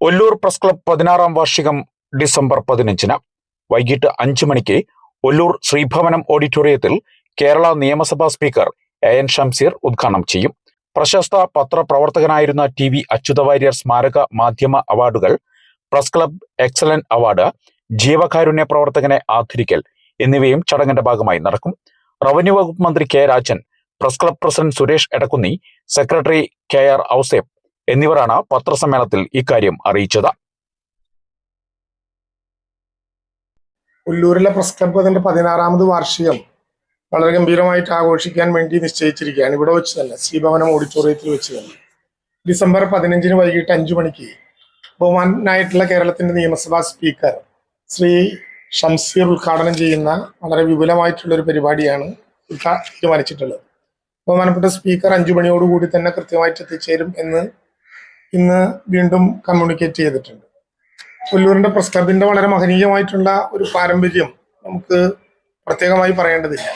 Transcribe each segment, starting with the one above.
Ollur press club പതിനാറാം വാർഷികം December പതിനഞ്ചിന് വൈകിട്ട് അഞ്ചു മണിക്ക് ഒല്ലൂർ ശ്രീഭവനം ഓഡിറ്റോറിയത്തിൽ കേരള നിയമസഭാ സ്പീക്കർ എ എൻ ഷംസീർ ഉദ്ഘാടനം ചെയ്യും. പ്രശസ്ത പത്രപ്രവർത്തകനായിരുന്ന ടി വി അച്യുതവാര്യർ സ്മാരക മാധ്യമ അവാർഡുകൾ പ്രസ് ക്ലബ് എക്സലന്റ് അവാർഡ് ജീവകാരുണ്യ പ്രവർത്തകനെ ആദരിക്കൽ എന്നിവയും ചടങ്ങിന്റെ ഭാഗമായി നടക്കും. റവന്യൂ വകുപ്പ് മന്ത്രി K Rajan press club president Suresh Edakkunni secretary K R Ouseph എന്നിവരാണ് പത്രസമ്മേളനത്തിൽ ഇക്കാര്യം അറിയിച്ചത്. ഉള്ളൂരിലെ പ്രസ് ക്ലബ്ബ് അതിന്റെ പതിനാറാമത് വാർഷികം വളരെ ഗംഭീരമായിട്ട് ആഘോഷിക്കാൻ വേണ്ടി നിശ്ചയിച്ചിരിക്കുകയാണ്. ഇവിടെ വെച്ച് തന്നെ ശ്രീഭവനം ഓഡിറ്റോറിയത്തിൽ വെച്ച് തന്നെ. ഡിസംബർ പതിനഞ്ചിന് വൈകിട്ട് അഞ്ചു മണിക്ക് ബഹുമാനായിട്ടുള്ള കേരളത്തിന്റെ നിയമസഭാ സ്പീക്കർ ശ്രീ ഷംസീർ ഉദ്ഘാടനം ചെയ്യുന്ന വളരെ വിപുലമായിട്ടുള്ള ഒരു പരിപാടിയാണ് തീരുമാനിച്ചിട്ടുള്ളത്. ബഹുമാനപ്പെട്ട സ്പീക്കർ അഞ്ചു മണിയോടുകൂടി തന്നെ കൃത്യമായിട്ട് എത്തിച്ചേരും എന്ന് ഇന്ന് വീണ്ടും കമ്മ്യൂണിക്കേറ്റ് ചെയ്തിട്ടുണ്ട്. കൊല്ലൂരിന്റെ പ്രസ് ക്ലബിന്റെ വളരെ മഹനീയമായിട്ടുള്ള ഒരു പാരമ്പര്യം നമുക്ക് പ്രത്യേകമായി പറയേണ്ടതില്ല.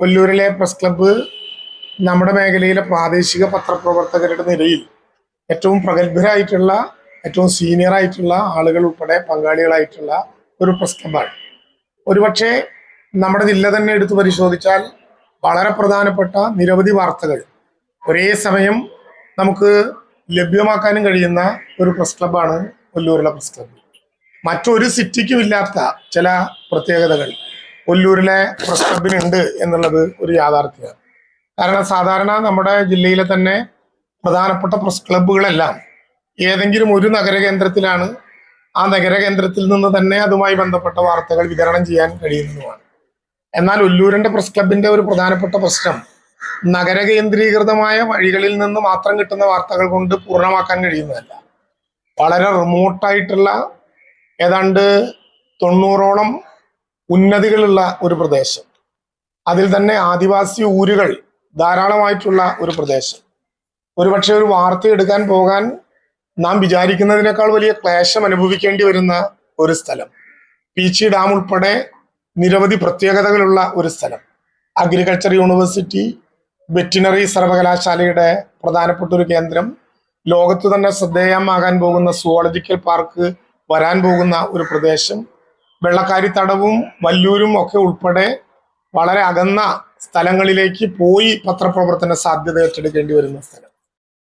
കൊല്ലൂരിലെ പ്രസ് ക്ലബ്ബ് നമ്മുടെ മേഖലയിലെ പ്രാദേശിക പത്രപ്രവർത്തകരുടെ നിരയിൽ ഏറ്റവും പ്രഗത്ഭരായിട്ടുള്ള ഏറ്റവും സീനിയർ ആയിട്ടുള്ള ആളുകൾ ഉൾപ്പെടെ പങ്കാളികളായിട്ടുള്ള ഒരു പ്രസ് ക്ലബ്ബാണ് ഒരുപക്ഷെ നമ്മുടെ ജില്ല തന്നെ എടുത്തു പരിശോധിച്ചാൽ വളരെ പ്രധാനപ്പെട്ട നിരവധി വാർത്തകൾ ഒരേ സമയം നമുക്ക് ലഭ്യമാക്കാനും കഴിയുന്ന ഒരു പ്രസ് ക്ലബ്ബാണ് കൊല്ലൂരിലെ പ്രസ് ക്ലബ്ബ് മറ്റൊരു സിറ്റിക്കും ഇല്ലാത്ത ചില പ്രത്യേകതകൾ കൊല്ലൂരിലെ പ്രസ് ക്ലബിനുണ്ട് എന്നുള്ളത് ഒരു യാഥാർത്ഥ്യമാണ്. കാരണം സാധാരണ നമ്മുടെ ജില്ലയിലെ തന്നെ പ്രധാനപ്പെട്ട പ്രസ് ക്ലബ്ബുകളെല്ലാം ഏതെങ്കിലും ഒരു നഗരകേന്ദ്രത്തിലാണ് ആ നഗരകേന്ദ്രത്തിൽ നിന്ന് തന്നെ അതുമായി ബന്ധപ്പെട്ട വാർത്തകൾ വിതരണം ചെയ്യാൻ കഴിയുന്നതുമാണ്. എന്നാൽ ഒല്ലൂരിന്റെ പ്രസ് ക്ലബിന്റെ ഒരു പ്രധാനപ്പെട്ട പ്രശ്നം നഗരകേന്ദ്രീകൃതമായ വഴികളിൽ നിന്ന് മാത്രം കിട്ടുന്ന വാർത്തകൾ കൊണ്ട് പൂർണമാക്കാൻ കഴിയുന്നതല്ല. വളരെ റിമോട്ടായിട്ടുള്ള ഏതാണ്ട് തൊണ്ണൂറോളം ഉന്നതികളുള്ള ഒരു പ്രദേശം. അതിൽ തന്നെ ആദിവാസി ഊരുകൾ ധാരാളമായിട്ടുള്ള ഒരു പ്രദേശം. ഒരുപക്ഷെ ഒരു വാർത്ത എടുക്കാൻ പോകാൻ നാം വിചാരിക്കുന്നതിനേക്കാൾ വലിയ ക്ലേശം അനുഭവിക്കേണ്ടി വരുന്ന ഒരു സ്ഥലം. പീച്ചി ഡാം ഉൾപ്പെടെ നിരവധി പ്രത്യേകതകളുള്ള ഒരു സ്ഥലം. അഗ്രികൾച്ചർ യൂണിവേഴ്സിറ്റി വെറ്റിനറി സർവകലാശാലയുടെ പ്രധാനപ്പെട്ട ഒരു കേന്ദ്രം. ലോകത്ത് തന്നെ ശ്രദ്ധേയമാകാൻ പോകുന്ന സുവോളജിക്കൽ പാർക്ക് വരാൻ പോകുന്ന ഒരു പ്രദേശം. വെള്ളക്കാരി തടവും വല്ലൂരും ഒക്കെ ഉൾപ്പെടെ വളരെ അകന്ന സ്ഥലങ്ങളിലേക്ക് പോയി പത്രപ്രവർത്തന സാധ്യത ഏറ്റെടുക്കേണ്ടി വരുന്ന സ്ഥലം.